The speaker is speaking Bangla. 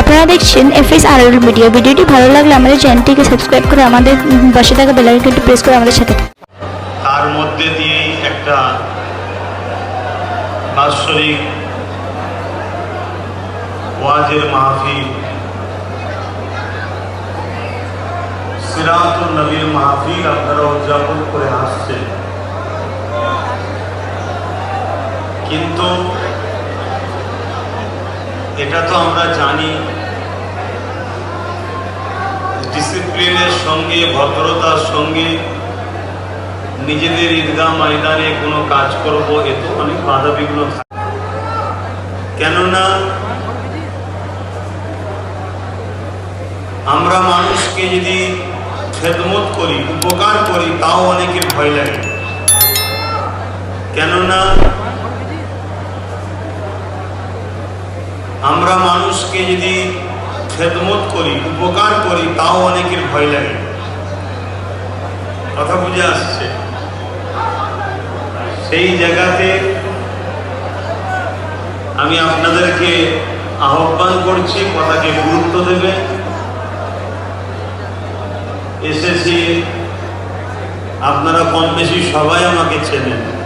আপনারা দেখছেন এফ এস আর মিডিয়া। ভিডিওটি ভালো লাগলে আমাদের চ্যানেলটিকে সাবস্ক্রাইব করে আমাদের পাশে থাকা বেলাইকনটি প্রেস করে আমাদের সাথে তার মধ্যে দিয়েই একটা বাৎসরিক ওয়াজের মাহফিল সিরাতুল নবীর মাহফিল আপনারা উদযাপন করে আসছেন। কিন্তু এটা তো আমরা জানি ডিসিপ্লিনের সঙ্গে, ভদ্রতার সঙ্গে, নিজেদের ঈদগাহ ময়দানে কোনো কাজ করব, এ তো অনেক বাধা বিঘ্ন থাকে। কেননা, আমরা মানুষকে যদি খেদমত করি, উপকার করি, তাও অনেকের ভয় লাগে। কেননা আমরা মানুষকে যদি খেদমত করি, উপকার করি, তাও অনেকের ভয় লাগে। কথা বুঝে আসছে? সেই জায়গাতে আমি আপনাদেরকে আহ্বান করছি, কথাকে গুরুত্ব দেবে। এসেছি, আপনারা কম বেশি সবাই আমাকে চেনেন।